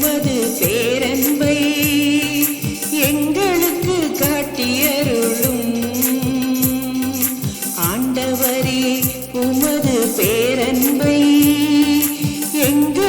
உமது பேரன்பை எங்களுக்கு காட்டியருளும். ஆண்டவரே உமது பேரன்பை எங்கள்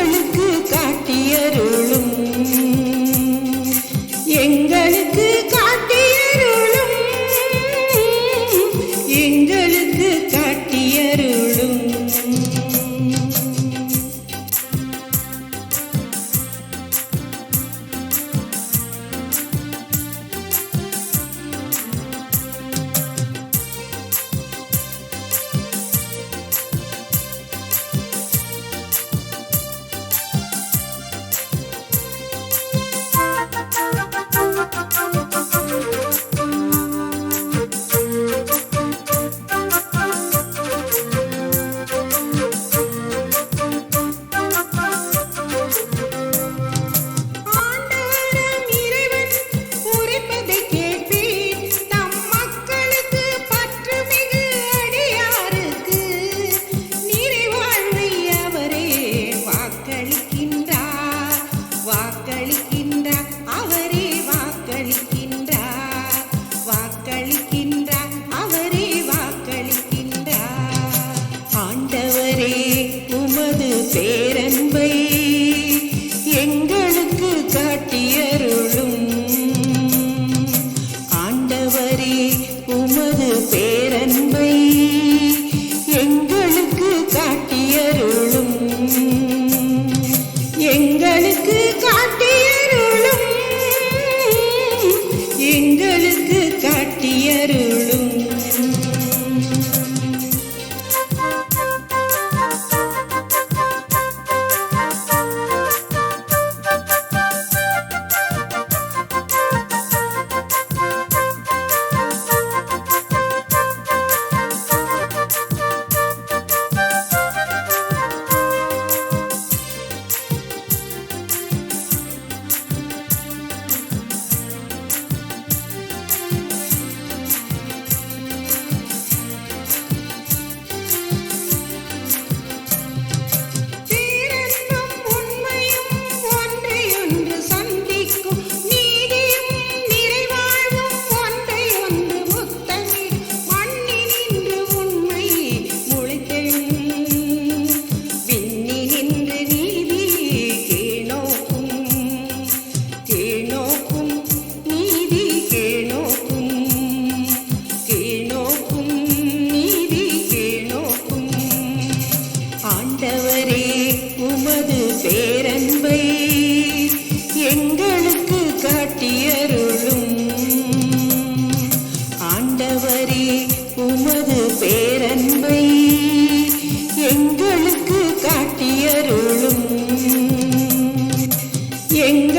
உமது பேரன்பை எங்களுக்கு காட்டியருளும். ஆண்டவரே உமது பேரன்பை எங்களுக்கு காட்டியருளும். எங்களுக்கு காட்டியருளும். எங்களுக்கு காட்டியருளும். உமது பேரன்பை எங்களுக்கு காட்டியருளும். எங்கள்